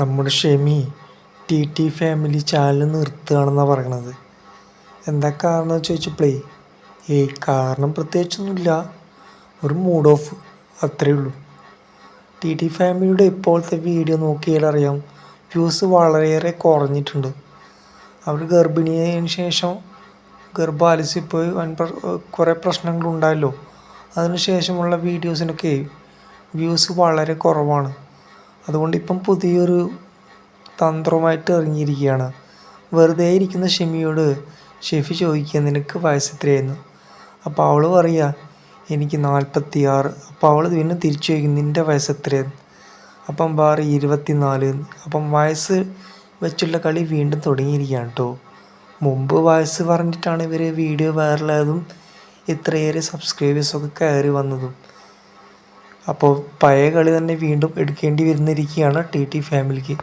നമ്മുടെ Shemi T T family channel നിർത്തുകയാണെന്നാണ് പറയണത്. എന്താ കാരണം എന്ന് ചോദിച്ചപ്പോഴേ ഏയ് കാരണം പ്രത്യേകിച്ചൊന്നുമില്ല. ഒരു മൂഡ് ഓഫ് അത്രയേ ഉള്ളൂ. ടി ടി ഫാമിലിയുടെ ഇപ്പോഴത്തെ വീഡിയോ നോക്കിയാൽ അറിയാം. വ്യൂസ് വളരെയേറെ കുറഞ്ഞിട്ടുണ്ട്. അവർ ഗർഭിണിയായതിനു ശേഷം ഗർഭം അലസിപ്പോയി വൻ കുറേ പ്രശ്നങ്ങളുണ്ടായല്ലോ. അതിനുശേഷമുള്ള വീഡിയോസിനൊക്കെ വ്യൂസ് വളരെ കുറവാണ്. അതുകൊണ്ട് ഇപ്പം പുതിയൊരു തന്ത്രമായിട്ട് ഇറങ്ങിയിരിക്കുകയാണ്. വെറുതെ ഇരിക്കുന്ന ഷെമിയോട് ഷെഫി ചോദിക്കുക നിനക്ക് വയസ്സ് എത്രയായിരുന്നു? അപ്പോൾ അവൾ പറയുക എനിക്ക് നാൽപ്പത്തി ആറ് അപ്പോൾ അവൾ പിന്നെ തിരിച്ചു ചോദിക്കും നിന്റെ വയസ്സ് എത്രയായിരുന്നു അപ്പം ബാറി ഇരുപത്തി നാല് അപ്പം വയസ്സ് വെച്ചുള്ള കളി വീണ്ടും തുടങ്ങിയിരിക്കുകയാണ് കേട്ടോ മുമ്പ് വയസ്സ് പറഞ്ഞിട്ടാണ് ഇവർ വീഡിയോ വൈറലായതും ഇത്രയേറെ സബ്സ്ക്രൈബേഴ്സൊക്കെ കയറി വന്നതും. അപ്പോൾ പഴയ കളി തന്നെ വീണ്ടും എടുക്കേണ്ടി വരുന്നിരിക്കുകയാണ് ടി ടി ഫാമിലിക്ക്.